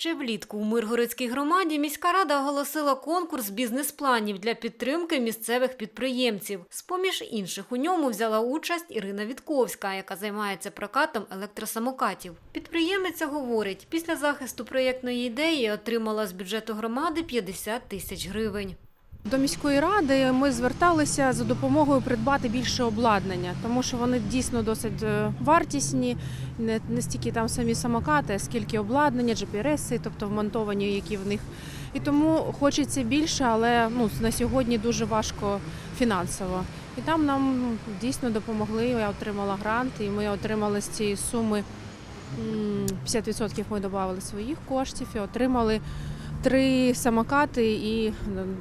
Ще влітку у Миргородській громаді міська рада оголосила конкурс бізнес-планів для підтримки місцевих підприємців. З-поміж інших у ньому взяла участь Ірина Вітковська, яка займається прокатом електросамокатів. Підприємиця говорить, після захисту проєктної ідеї отримала з бюджету громади 50 тисяч гривень. До міської ради ми зверталися за допомогою придбати більше обладнання, тому що вони дійсно досить е, вартісні, не, не стільки там самі самокати, скільки обладнання, GPS, тобто вмонтовані, які в них. І тому хочеться більше, але ну, на сьогодні дуже важко фінансово. І там нам дійсно допомогли. Я отримала грант, і ми отримали з цієї суми м, 50% ми додали своїх коштів і отримали три самокати і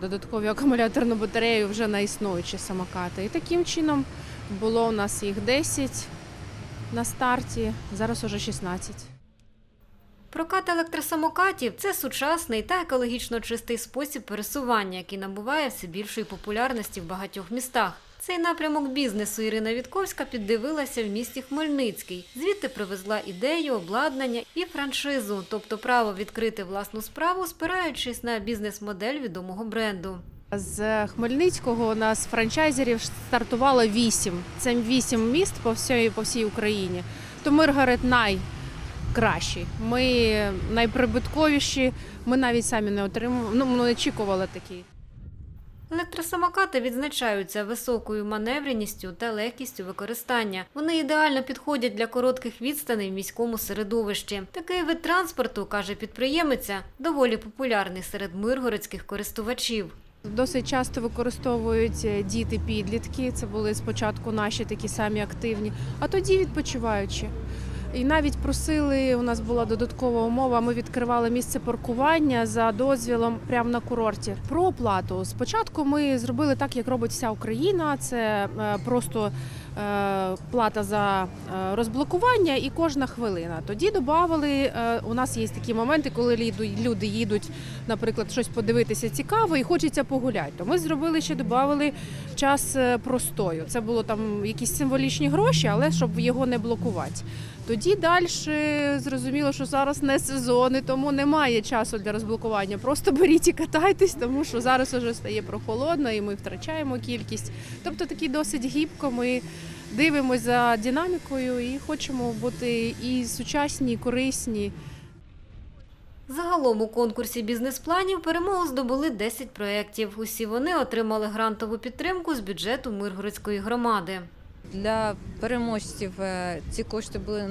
додаткові акумуляторну батарею вже на існуючі самокати. І таким чином було у нас їх 10 на старті, зараз уже 16. Прокат електросамокатів це сучасний та екологічно чистий спосіб пересування, який набуває все більшої популярності в багатьох містах. Цей напрямок бізнесу Ірина Вітковська піддивилася в місті Хмельницький. Звідти привезла ідею, обладнання і франшизу, тобто право відкрити власну справу, спираючись на бізнес-модель відомого бренду. З Хмельницького у нас франчайзерів стартувало 8. Це 8 міст по всій, по всій Україні. То Миргород найкращий. Ми найприбутковіші. Ми навіть самі не отримували, ну, не очікували такі. Електросамокати відзначаються високою маневреністю та легкістю використання. Вони ідеально підходять для коротких відстаней в міському середовищі. Такий вид транспорту, каже підприємиця, доволі популярний серед миргородських користувачів. Досить часто використовують е, діти підлітки. Це були спочатку наші такі самі активні, а тоді відпочиваючи. І навіть просили, у нас була додаткова умова. Ми відкривали місце паркування за дозвілом прямо на курорті. Про оплату. Спочатку ми зробили так, як робить вся Україна. Це е, просто е, плата за е, розблокування і кожна хвилина. Тоді додавали, у нас є такі моменти, коли люди їдуть, наприклад, щось подивитися цікаво і хочеться погуляти. То ми зробили ще додавали час простою. Це було там якісь символічні гроші, але щоб його не блокувати. Далі зрозуміло, що зараз не сезон, і тому немає часу для розблокування. Просто беріть і катайтесь, тому що зараз вже стає прохолодно і ми втрачаємо кількість. Тобто такі досить гібко ми дивимося за динамікою і хочемо бути і сучасні, і корисні. Загалом у конкурсі бізнес-планів перемогу здобули 10 проєктів. Усі вони отримали грантову підтримку з бюджету Миргородської громади. Для переможців е, ці кошти були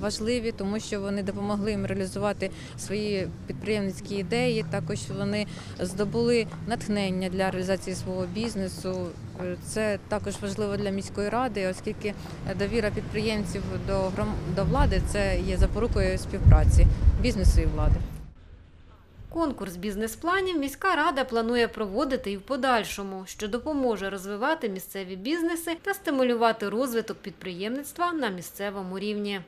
важливі, тому що вони допомогли їм реалізувати свої підприємницькі ідеї. Також вони здобули натхнення для реалізації свого бізнесу. Е, Це також важливо для міської ради, оскільки довіра підприємців до до влади це є запорукою співпраці бізнесу і влади. Конкурс бізнес-планів міська рада планує проводити і в подальшому, що допоможе розвивати місцеві бізнеси та стимулювати розвиток підприємництва на місцевому рівні.